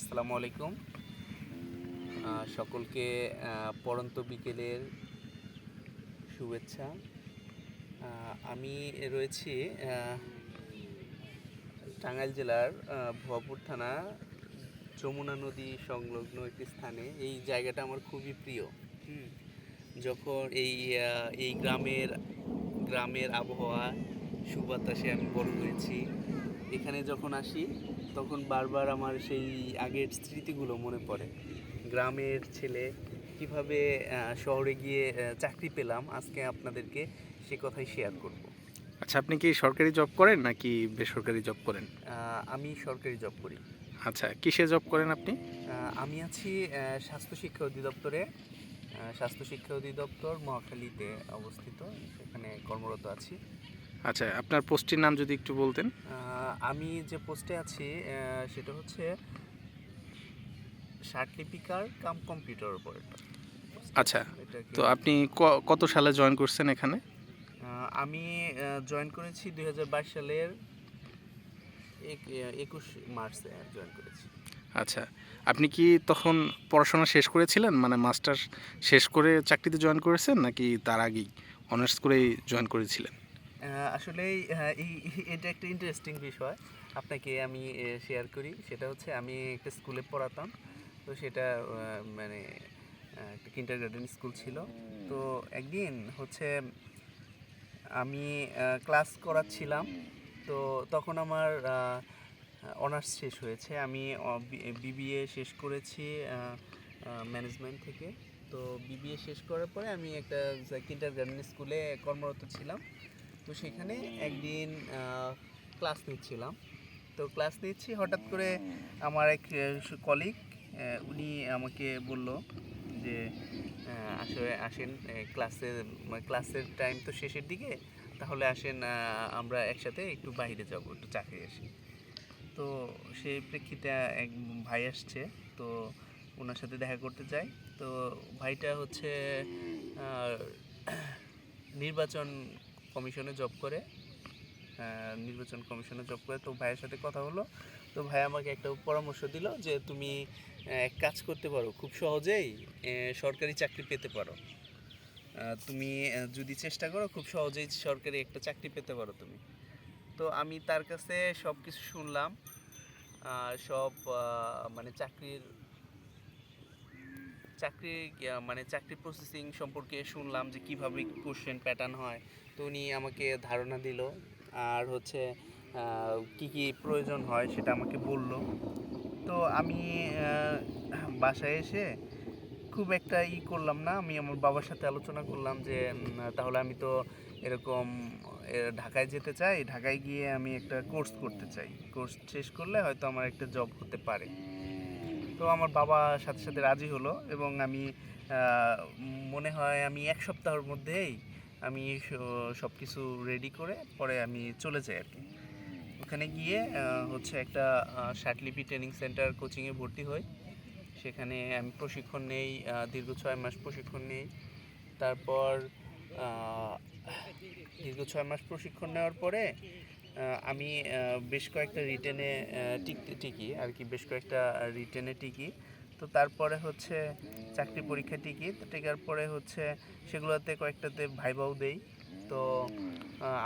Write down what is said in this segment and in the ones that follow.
আসসালামু আলাইকুম। সকলকে আহ, পড়ন্ত বিকেলের শুভেচ্ছা। আমি রয়েছি টাঙ্গাইল জেলার ভুয়াপুর থানা যমুনা নদী সংলগ্ন একটি স্থানে। এই জায়গাটা আমার খুবই প্রিয়। যখন এই এই গ্রামের গ্রামের আবহাওয়া সুবাতাসে আমি বড় হয়েছি। এখানে যখন আসি তখন বারবার আমার সেই আগের স্মৃতিগুলো মনে পড়ে। গ্রামের ছেলে কীভাবে শহরে গিয়ে চাকরি পেলাম আজকে আপনাদেরকে সে কথাই শেয়ার করব। আচ্ছা আপনি কি সরকারি জব করেন নাকি বেসরকারি জব করেন? আমি সরকারি জব করি। আচ্ছা কিসে জব করেন আপনি? আমি আছি স্বাস্থ্য শিক্ষা অধিদপ্তরে। স্বাস্থ্য শিক্ষা অধিদপ্তর মহাখালীতে অবস্থিত সেখানে কর্মরত আছি। আচ্ছা আপনার পোস্টটির নাম যদি একটু বলতেন। আমি যে পোস্টে আছি সেটা হচ্ছে সার্টিফিকার কাম কম্পিউটার অপারেটর আচ্ছা তো আপনি ক- কত সালে জয়েন করছেন এখানে? আমি জয়েন করেছি দু হাজার বাইশ সালের এক- একুশ মার্চে জয়েন করেছি। আচ্ছা আপনি কি তখন পড়াশোনা শেষ করেছিলেন? মানে মাস্টার শেষ করে চাকরিতে জয়েন করেছেন নাকি তার আগেই অনার্স করেই জয়েন করেছিলেন? আসলে এই, এটা একটা ইন্টারেস্টিং বিষয় আপনাকে আমি শেয়ার করি। সেটা হচ্ছে আমি একটা স্কুলে পড়াতাম। তো সেটা মানে একটা কিন্টার গার্ডেন স্কুল ছিল। তো একদিন হচ্ছে আমি ক্লাস করাচ্ছিলাম। তো তখন আমার অনার্স শেষ হয়েছে। আমি বিবিএ শেষ করেছি ম্যানেজমেন্ট থেকে। তো বিবিএ শেষ করার পরে আমি একটা কিন্টার গার্ডেন স্কুলে কর্মরত ছিলাম। তো সেখানে একদিন ক্লাস নিচ্ছিলাম। তো ক্লাস নিচ্ছি, হঠাৎ করে আমার এক কলিগ উনি আমাকে বলল যে আসলে আসেন ক্লাসের ক্লাসের টাইম তো শেষের দিকে, তাহলে আসেন আমরা একসাথে একটু বাইরে যাব, একটু চাকরি আসি। তো সেই প্রেক্ষিতে এক ভাই আসছে, তো ওনার সাথে দেখা করতে যাই। তো ভাইটা হচ্ছে নির্বাচন কমিশনে জব করে নির্বাচন কমিশনে জব করে। তো ভাইয়ের সাথে কথা হলো। তো ভাই আমাকে একটা পরামর্শ দিল যে তুমি এক কাজ করতে পারো, খুব সহজেই সরকারি চাকরি পেতে পারো। তুমি যদি চেষ্টা করো, খুব সহজেই সরকারি একটা চাকরি পেতে পারো তুমি। তো আমি তার কাছে সব কিছু শুনলাম সব মানে চাকরির চাকরি মানে চাকরি প্রসেসিং সম্পর্কে শুনলাম যে কীভাবে কোশ্চেন প্যাটার্ন হয়। তো উনি আমাকে ধারণা দিল। আর হচ্ছে কি কি প্রয়োজন হয় সেটা আমাকে বলল। তো আমি বাসায় এসে খুব একটা ই করলাম না। আমি আমার বাবার সাথে আলোচনা করলাম যে তাহলে আমি তো এরকম ঢাকায় যেতে চাই। ঢাকায় গিয়ে আমি একটা কোর্স করতে চাই। কোর্স শেষ করলে হয়তো আমার একটা জব হতে পারে। তো আমার বাবা সাথে সাথে রাজি হলো এবং আমি মনে হয় আমি এক সপ্তাহের মধ্যেই আমি সব কিছু রেডি করে পরে আমি চলে যাই আর কি। ওখানে গিয়ে হচ্ছে একটা আহ, ষাটলিপি ট্রেনিং সেন্টার কোচিংয়ে ভর্তি হই। সেখানে আমি প্রশিক্ষণ নেই দীর্ঘ ছয় মাস প্রশিক্ষণ নেই। তারপর দীর্ঘ ছয় মাস প্রশিক্ষণ নেওয়ার পরে আমি বেশ কয়েকটা রিটেনে টিকতে টিকি আর কি, বেশ কয়েকটা রিটেনে টিকি। তো তারপরে হচ্ছে চাকরি পরীক্ষা টিকি, তো টিকার পরে হচ্ছে সেগুলোতে কয়েকটাতে ভাইবাও দেই। তো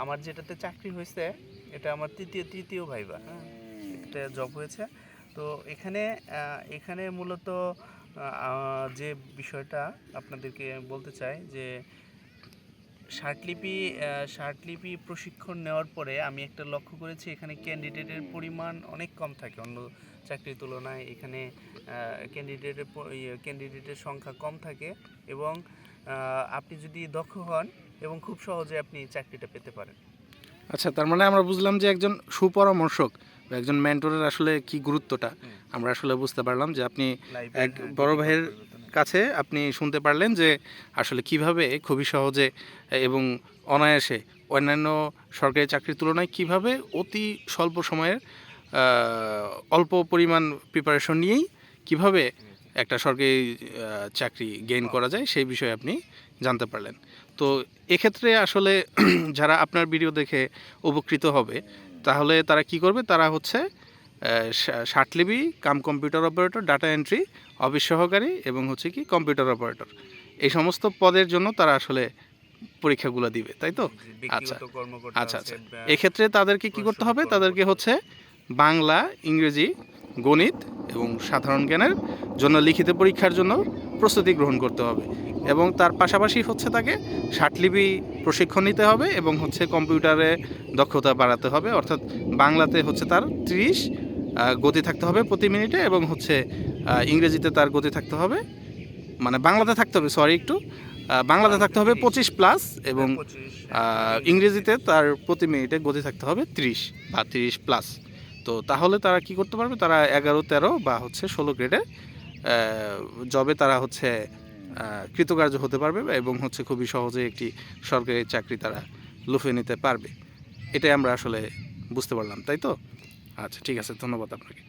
আমার যেটাতে চাকরি হয়েছে, এটা আমার তৃতীয় তৃতীয় ভাইবা হ্যাঁ একটা জব হয়েছে। তো এখানে এখানে মূলত যে বিষয়টা আপনাদেরকে বলতে চাই যে শার্টলিপি শার্টলিপি প্রশিক্ষণ নেওয়ার পরে আমি একটা লক্ষ্য করেছি এখানে ক্যান্ডিডেটের পরিমাণ অনেক কম থাকে। অন্য চাকরির তুলনায় এখানে ক্যান্ডিডেটের ক্যান্ডিডেটের সংখ্যা কম থাকে এবং আপনি যদি দক্ষ হন এবং খুব সহজে আপনি চাকরিটা পেতে পারেন। আচ্ছা তার মানে আমরা বুঝলাম যে একজন সুপরামর্শক একজন মেন্টরের আসলে কি গুরুত্বটা। আমরা আসলে বুঝতে পারলাম যে আপনি এক বড় ভাইয়ের কাছে আপনি শুনতে পারলেন যে আসলে কীভাবে খুবই সহজে এবং অনায়াসে অন্যান্য সরকারি চাকরির তুলনায় কীভাবে অতি স্বল্প সময়ের অল্প পরিমাণ প্রিপারেশন নিয়েই কীভাবে একটা সরকারি চাকরি গেইন করা যায় সেই বিষয়ে আপনি জানতে পারলেন। তো এক্ষেত্রে আসলে যারা আপনার ভিডিও দেখে উপকৃত হবে, তাহলে তারা কি করবে? তারা হচ্ছে ষাটলিবি cum computer operator data entry office সহকারী এবং হচ্ছে কি কম্পিউটার অপারেটর। এই সমস্ত পদের জন্য তারা আসলে পরীক্ষাগুলো দিবে তাই তো? আচ্ছা। আচ্ছা আচ্ছা। এক্ষেত্রে তাদেরকে কি করতে হবে? তাদেরকে হচ্ছে বাংলা ইংরেজি গণিত এবং সাধারণ জ্ঞানের জন্য লিখিত পরীক্ষার জন্য প্রস্তুতি গ্রহণ করতে হবে। এবং তার পাশাপাশি হচ্ছে তাকে ষাটলিপি প্রশিক্ষণ নিতে হবে এবং হচ্ছে কম্পিউটারে দক্ষতা বাড়াতে হবে। অর্থাৎ বাংলাতে হচ্ছে তার ত্রিশ গতি থাকতে হবে প্রতি মিনিটে এবং হচ্ছে ইংরেজিতে তার গতি থাকতে হবে। মানে বাংলাতে থাকতে হবে সরি একটু। বাংলাতে থাকতে হবে পঁচিশ প্লাস এবং ইংরেজিতে তার প্রতি মিনিটে গতি থাকতে হবে ত্রিশ বা তিরিশ প্লাস তো তাহলে তারা কি করতে পারবে? তারা এগারো তেরো বা হচ্ছে ষোলো গ্রেডে জবে তারা হচ্ছে কৃতকার্য হতে পারবে এবং হচ্ছে খুবই সহজে একটি সরকারি চাকরি তারা লুফে নিতে পারবে। এটাই আমরা আসলে বুঝতে পারলাম তাই তো? আচ্ছা ঠিক আছে ধন্যবাদ আপনাকে।